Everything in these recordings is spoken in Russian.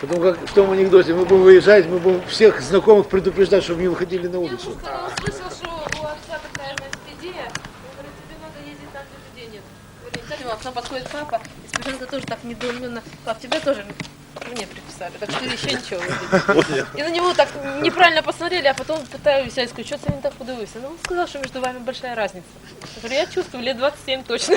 Потом, как в том анекдоте, мы будем выезжать, мы будем всех знакомых предупреждать, чтобы не выходили на Я улицу. ему сказала, слышал, что у отца такая значит, идея. Говорит, тебе надо ездить там, где людей нет. Говорю, не знаю, к нам подходит папа, и Спиридонка тоже так недоуменно. Пап, тебя тоже мне приписали, так что еще ничего. вроде». И на него так неправильно посмотрели, а потом пытаюсь, я скажу, что ты не так подивився? Ну, он сказал, что между вами большая разница. Я я чувствую, лет 27 точно.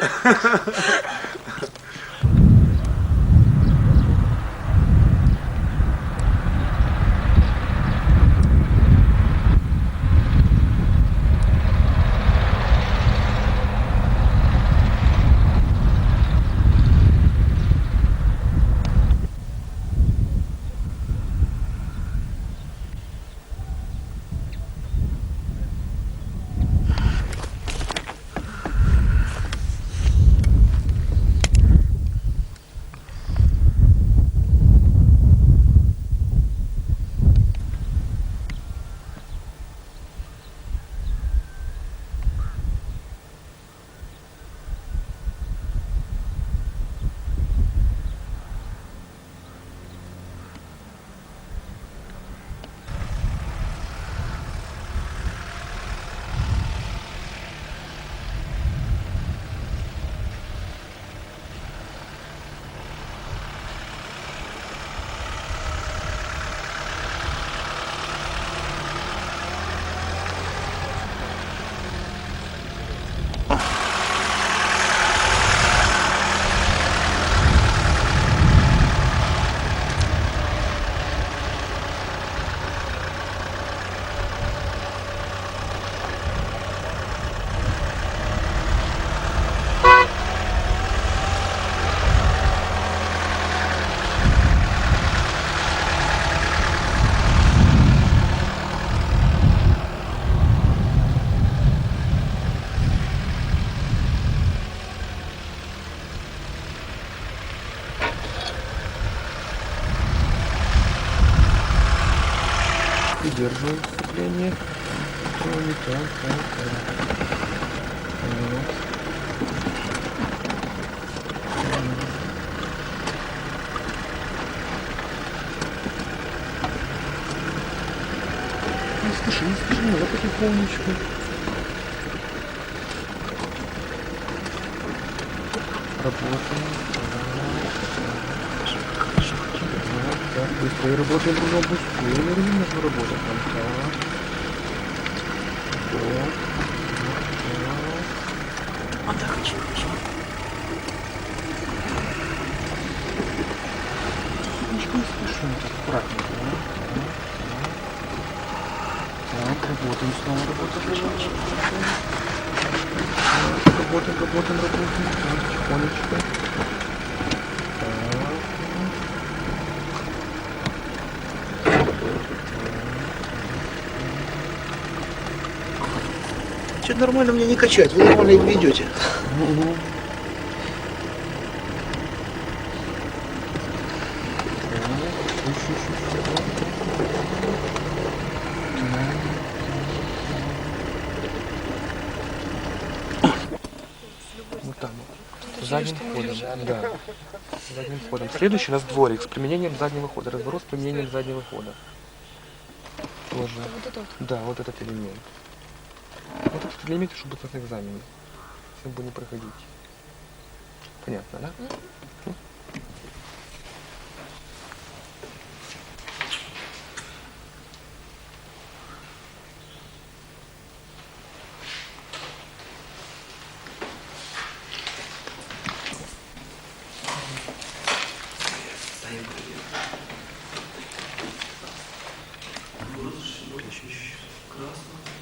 Придерживаю сцепление. Ой, так, так, так. Не спеши, не спеши, давай потихонечку. Работаем. Так, так, быстрее работаем, дружок, быстрее. Нужно работать там. Так. Вот. Вот, так. Тихонечко не спешим, так, аккуратненько. да, да. Так, работаем снова, работаем, работаем. Так, Работаем, работаем, работаем. Так, тихонечко. Что нормально мне не качать, вы нормально их ведете. Вот. Задним ходом, да. Задним ходом. Следующий у нас дворик с применением заднего хода. Разворот с применением заднего хода. Тоже. Вот. Да, вот этот элемент. Этот элемент, чтобы на экзамене. Всем будем проходить. Понятно, да? Так,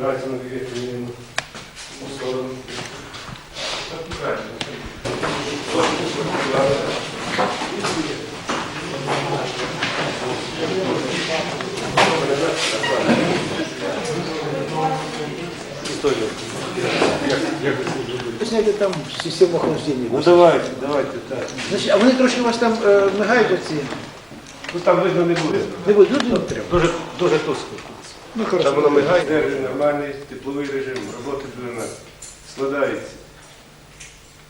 дайте на віки мінімум у там систему охлаждения. Ну давайте, давайте, так. Значит, а вони трошки у вас там е, мигають оці. Ну там видно не буде. Не буде, ну. Дуже, дуже тускло. Ну Там хорошо. воно мигає, нормальний тепловий режим, роботи дуже нас складається.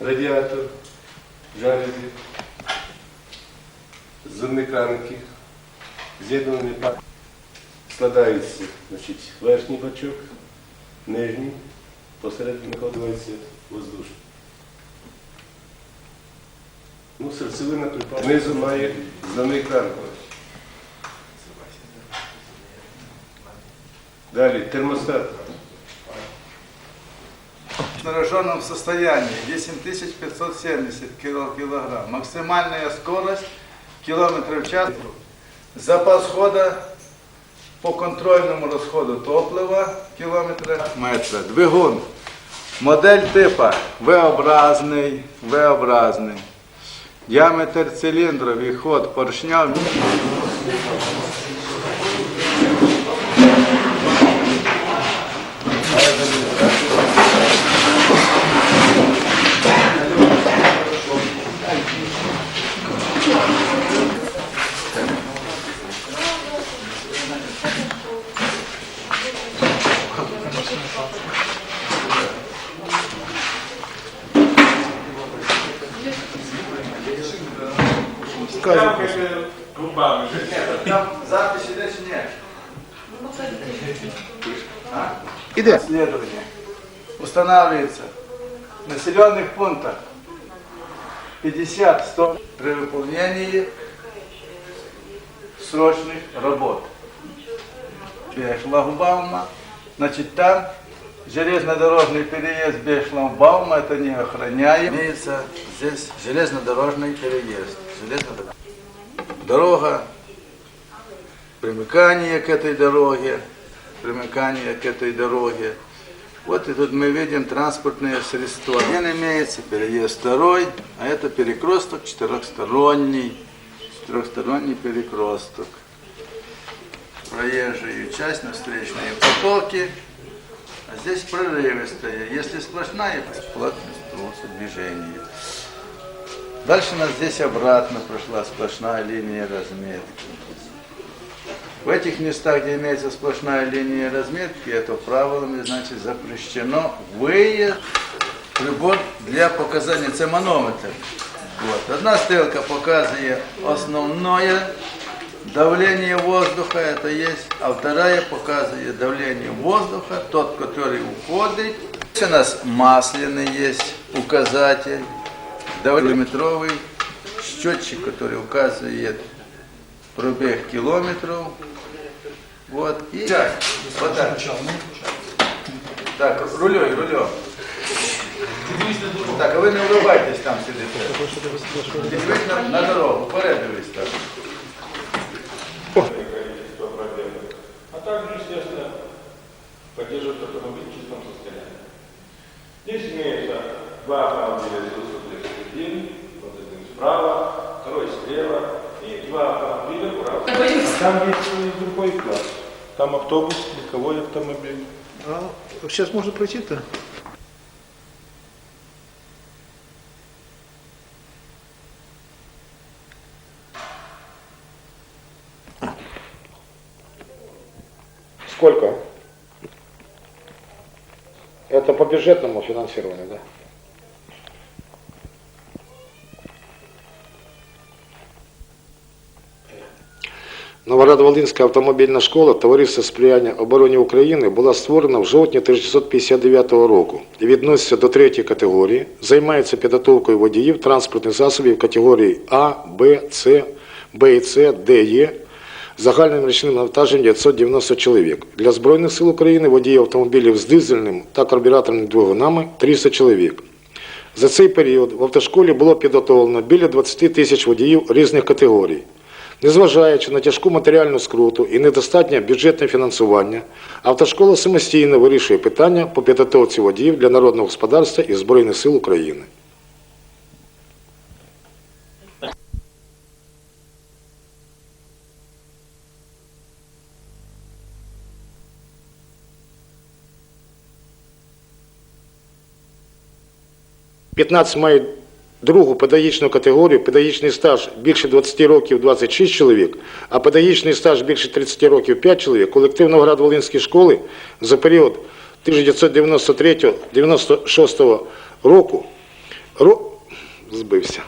Радіатор, жалюзі, зонниканки, з'єднаний пак. Складається значить, верхній бачок, нижній, посередині накладається воздушний. Ну, серцевина припала. Знизу має зонниканку. Далі термостат. В снаряженном состоянии 10570 кило- килограмм. Максимальная скорость километров в час. Запас хода по контрольному розходу топлива кілометра метра. Двигун. Модель типа V-образний, V-образний. Діаметр циліндру, ход поршня Іде. Исследование. Устанавливается в населенных пунктах 50-100 при выполнении срочных работ. Шлагбаума. Значит, там железнодорожный переезд без шлагбаума, это не охраняем. Имеется здесь железнодорожный переезд. Железнодорожный. Дорога, примыкание к этой дороге, примыкание к этой дороге. Вот и тут мы видим транспортные средства. Один имеется переезд второй, а это перекресток четырехсторонний. Четырехсторонний перекресток. Проезжую часть на встречные потоки. А здесь прерывистая. Если сплошная, плотность троса движения. Дальше у нас здесь обратно прошла сплошная линия разметки. В этих местах, где имеется сплошная линия разметки, это правилами, значит, запрещено выезд, прибор для показания, це манометр. Вот. Одна стрелка показывает основное давление воздуха, это есть, а вторая показывает давление воздуха, тот, который уходит. У нас масляный есть указатель, километровый счетчик, который указывает пробег километров. Вот. И вот так. Так, рулей, рулем. Так, а ви не вривайтесь там сидите. Дивись на, на дорогу, вперед дивись так. А также, естественно, поддерживать автомобиль в чистом состоянии. Здесь имеются два автомобиля ИСУ-131, вот один справа, второй слева, и два автомобиля вправо. Там есть. Там автобус, легковой автомобиль. А сейчас можно пройти-то? Сколько? Это по бюджетному финансированию, да? Новоград-Волинська автомобільна школа Товариства сприяння обороні України була створена в жовтні 1959 року і відноситься до третьої категорії, займається підготовкою водіїв транспортних засобів категорії А, Б, С, Б і С, Д, Е, загальним річним навантаженням 990 чоловік. Для Збройних сил України водії автомобілів з дизельним та карбюраторними двигунами 300 чоловік. За цей період в автошколі було підготовлено біля 20 тисяч водіїв різних категорій. Незважаючи на тяжку матеріальну скруту і недостатнє бюджетне фінансування, автошкола самостійно вирішує питання по підготовці водіїв для народного господарства і Збройних сил України. 15 мають другу педагогічну категорію, педагогічний стаж більше 20 років 26 чоловік, а педагогічний стаж більше 30 років 5 чоловік, колектив Новоград-Волинської школи за період 1993 1996 року ро... збився.